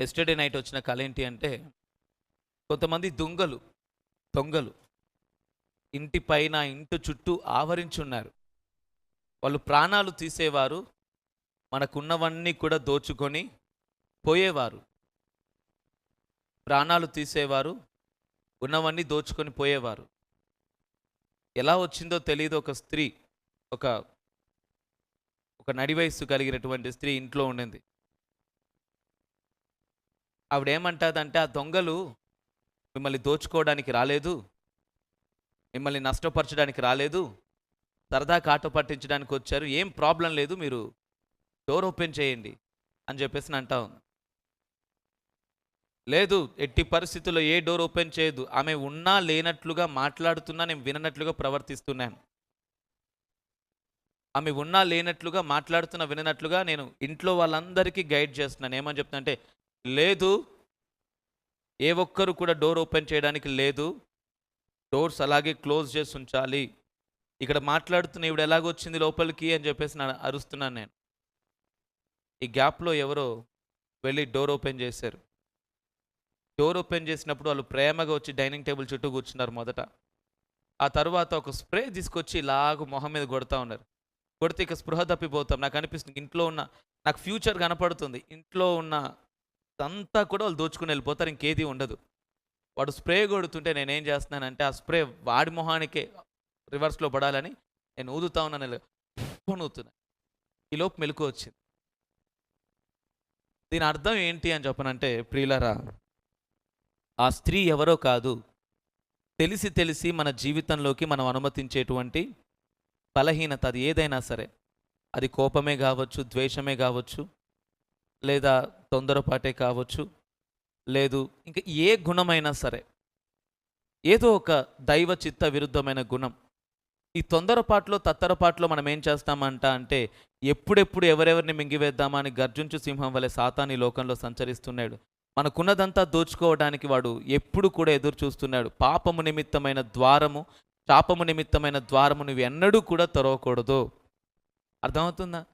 Yesterday night వచ్చిన కళ ఏంటి అంటే కొంతమంది దొంగలు దొంగలు ఇంటి పైన ఇంటి చుట్టూ ఆవరించున్నారు. వాళ్ళు ప్రాణాలు తీసేవారు మనకున్నవన్నీ కూడా దోచుకొని పోయేవారు. ప్రాణాలు తీసేవారు ఉన్నవన్నీ దోచుకొని పోయేవారు. ఎలా వచ్చిందో తెలియదు ఒక స్త్రీ ఒక ఒక నడి వయస్సు కలిగినటువంటి స్త్రీ ఇంట్లో ఉండింది. ఆవిడేమంటుందంటే ఆ దొంగలు మిమ్మల్ని దోచుకోవడానికి రాలేదు మిమ్మల్ని నష్టపరచడానికి రాలేదు సరదా కాట పట్టించడానికి వచ్చారు ఏం ప్రాబ్లం లేదు మీరు డోర్ ఓపెన్ చేయండి అని చెప్పేసి నేను అంటా ఉంది లేదు ఎట్టి పరిస్థితుల్లో ఏ డోర్ ఓపెన్ చేయదు ఆమె ఉన్నా లేనట్లుగా మాట్లాడుతున్నా నేను విననట్లుగా ప్రవర్తిస్తున్నాను ఆమె ఉన్నా లేనట్లుగా మాట్లాడుతున్నా విననట్లుగా నేను ఇంట్లో వాళ్ళందరికీ గైడ్ చేస్తున్నాను ఏమని చెప్తున్నా అంటే లేదు. ఏ ఒక్కరు కూడా డోర్ ఓపెన్ చేయడానికి లేదు. డోర్స్ అలాగే క్లోజ్ చేసి ఉంచాలి. ఇక్కడ మాట్లాడుతున్న ఇవిడ ఎలాగొచ్చింది లోపలికి అని చెప్పేసి నేను అరుస్తున్నాను నేను. ఈ గ్యాప్లో ఎవరో వెళ్ళి డోర్ ఓపెన్ చేశారు. డోర్ ఓపెన్ చేసినప్పుడు వాళ్ళు ప్రేమగా వచ్చి డైనింగ్ టేబుల్ చుట్టూ కూర్చున్నారు మొదట. ఆ తర్వాత ఒక స్ప్రే తీసుకొచ్చి ఇలాగ మొహం మీద కొడతా ఉన్నారు. కొడితే ఇక స్పృహ తప్పిపోతాం. నాకు అనిపిస్తుంది ఇంట్లో ఉన్న నాకు ఫ్యూచర్ కనపడుతుంది. ఇంట్లో ఉన్న అంతా కూడా వాళ్ళు దోచుకుని వెళ్ళిపోతారు ఇంకేది ఉండదు. వాడు స్ప్రే కొడుతుంటే నేనేం చేస్తున్నానంటే ఆ స్ప్రే వాడి మొహానికే రివర్స్లో పడాలని నేను ఊదుతా ఉన్నాను ఫోన్ ఫున్ ఈలోపు ఈ లోపు మెలకు వచ్చింది. దీని అర్థం ఏంటి అని చెప్పనంటే ప్రియులరా ఆ స్త్రీ ఎవరో కాదు తెలిసి తెలిసి మన జీవితంలోకి మనం అనుమతించేటువంటి బలహీనత అది ఏదైనా సరే. అది కోపమే కావచ్చు ద్వేషమే కావచ్చు లేదా తొందరపాటే కావచ్చు లేదు ఇంకా ఏ గుణమైనా సరే ఏదో ఒక దైవ చిత్త విరుద్ధమైన గుణం. ఈ తొందరపాట్లో తత్తరపాట్లో మనం ఏం చేస్తామంట అంటే ఎప్పుడెప్పుడు ఎవరెవరిని మింగివేద్దామా అని గర్జుంచు సింహం వలె సాతాని లోకంలో సంచరిస్తున్నాడు. మనకున్నదంతా దోచుకోవడానికి వాడు ఎప్పుడు కూడా ఎదురు చూస్తున్నాడు. పాపము నిమిత్తమైన ద్వారము శాపము నిమిత్తమైన ద్వారము నువ్వు ఎన్నడూ కూడా తొరవకూడదు. అర్థమవుతుందా?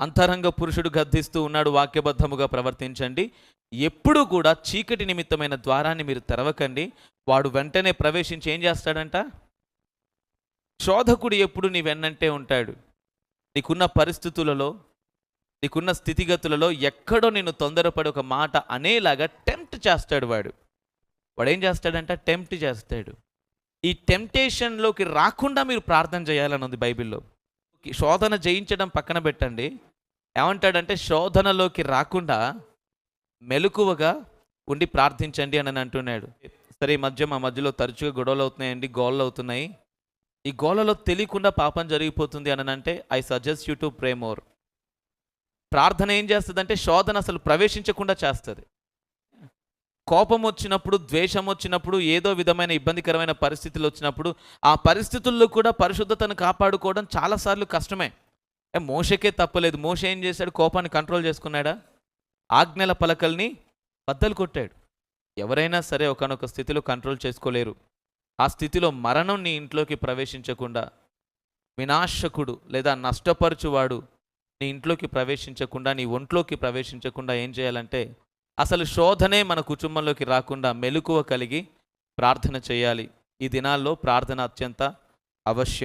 అంతరంగ పురుషుడు గద్దిస్తూ ఉన్నాడు వాక్యబద్ధముగా ప్రవర్తించండి. ఎప్పుడూ కూడా చీకటి నిమిత్తమైన ద్వారాన్ని మీరు తెరవకండి. వాడు వెంటనే ప్రవేశించి ఏం చేస్తాడంట? శోధకుడు ఎప్పుడు నీ వెన్నంటే ఉంటాడు. నీకున్న పరిస్థితులలో నీకున్న స్థితిగతులలో ఎక్కడో నేను తొందరపడి ఒక మాట అనేలాగా టెంప్ట్ చేస్తాడు వాడు. వాడు ఏం చేస్తాడంట? టెంప్ట్ చేస్తాడు. ఈ టెంప్టేషన్లోకి రాకుండా మీరు ప్రార్థన చేయాలని ఉంది బైబిల్లో. శోధన జయించడం పక్కన పెట్టండి. ఏమంటాడంటే శోధనలోకి రాకుండా మెలకువగా ఉండి ప్రార్థించండి అని అంటున్నాడు. సరే ఈ మధ్య మా మధ్యలో తరచుగా గొడవలు అవుతున్నాయండి గోళ్ళు అవుతున్నాయి. ఈ గోలలో తెలియకుండా పాపం జరిగిపోతుంది అని అంటే I suggest you to pray more ప్రార్థన ఏం చేస్తుందంటే శోధన అసలు ప్రవేశించకుండా చేస్తుంది. కోపం వచ్చినప్పుడు ద్వేషం వచ్చినప్పుడు ఏదో విధమైన ఇబ్బందికరమైన పరిస్థితులు వచ్చినప్పుడు ఆ పరిస్థితుల్లో కూడా పరిశుద్ధతను కాపాడుకోవడం చాలాసార్లు కష్టమే. మోషకే తప్పలేదు. మోష ఏం చేశాడు? కోపాన్ని కంట్రోల్ చేసుకున్నాడా? ఆజ్ఞల పలకల్ని బద్దలు కొట్టాడు. ఎవరైనా సరే ఒకనొక స్థితిలో కంట్రోల్ చేసుకోలేరు. ఆ స్థితిలో మరణం నీ ఇంట్లోకి ప్రవేశించకుండా వినాశకుడు లేదా నష్టపరచువాడు నీ ఇంట్లోకి ప్రవేశించకుండా నీ ఒంట్లోకి ప్రవేశించకుండా ఏం చేయాలంటే అసలు శోధనే మన కుటుంబంలోకి రాకుండా మెలకువ కలిగి ప్రార్థన చేయాలి. ఈ దినాల్లో ప్రార్థన అత్యంత అవశ్యం.